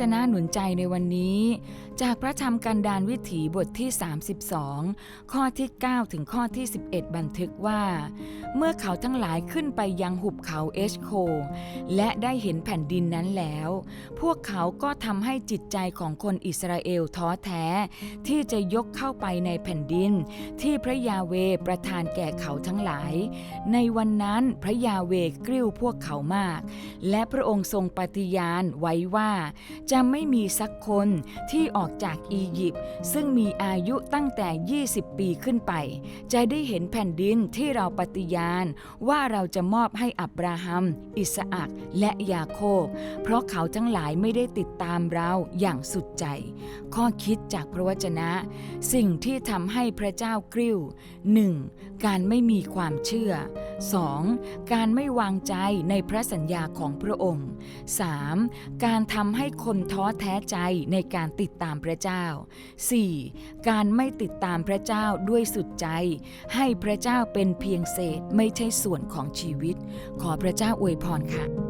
จนะหนุนใจในวันนี้ จากพระธรรมกันดารวิถีบทที่ 32 ข้อที่ 9 ถึงข้อที่ 11 บันทึกว่า เมื่อเขาทั้งหลายขึ้นไปยังหุบเขาเอชโค และได้เห็นแผ่นดินนั้นแล้ว พวกเขาก็ทำให้จิตใจของคนอิสราเอลท้อแท้ ที่จะยกเข้าไปในแผ่นดิน ที่พระยาเวประทานแก่เขาทั้งหลาย ในวันนั้นพระยาเวกริ้วพวกเขามาก และพระองค์ทรงปฏิญาณไว้ว่า จะไม่มีสักคนที่ออกจากอียิปต์ซึ่งมีอายุตั้งแต่ 20 ปีขึ้นไป จะได้เห็นแผ่นดินที่เราปฏิญาณ ว่าเราจะมอบให้อับราฮัม อิสอักและยาโคบ เพราะเขาทั้งหลายไม่ได้ติดตามเราอย่างสุดใจ ข้อคิดจากพระวจนะ สิ่งที่ทำให้พระเจ้ากริ้ว 1. การไม่มีความเชื่อ 2. การไม่วางใจในพระสัญญาของพระองค์ 3. การทำให้คนท้อแท้ใจในการติดตามพระเจ้า 4. การไม่ติดตามพระเจ้าด้วยสุดใจ ให้พระเจ้าเป็นเพียงเศษไม่ใช่ส่วนของชีวิต ขอพระเจ้าอวยพรค่ะ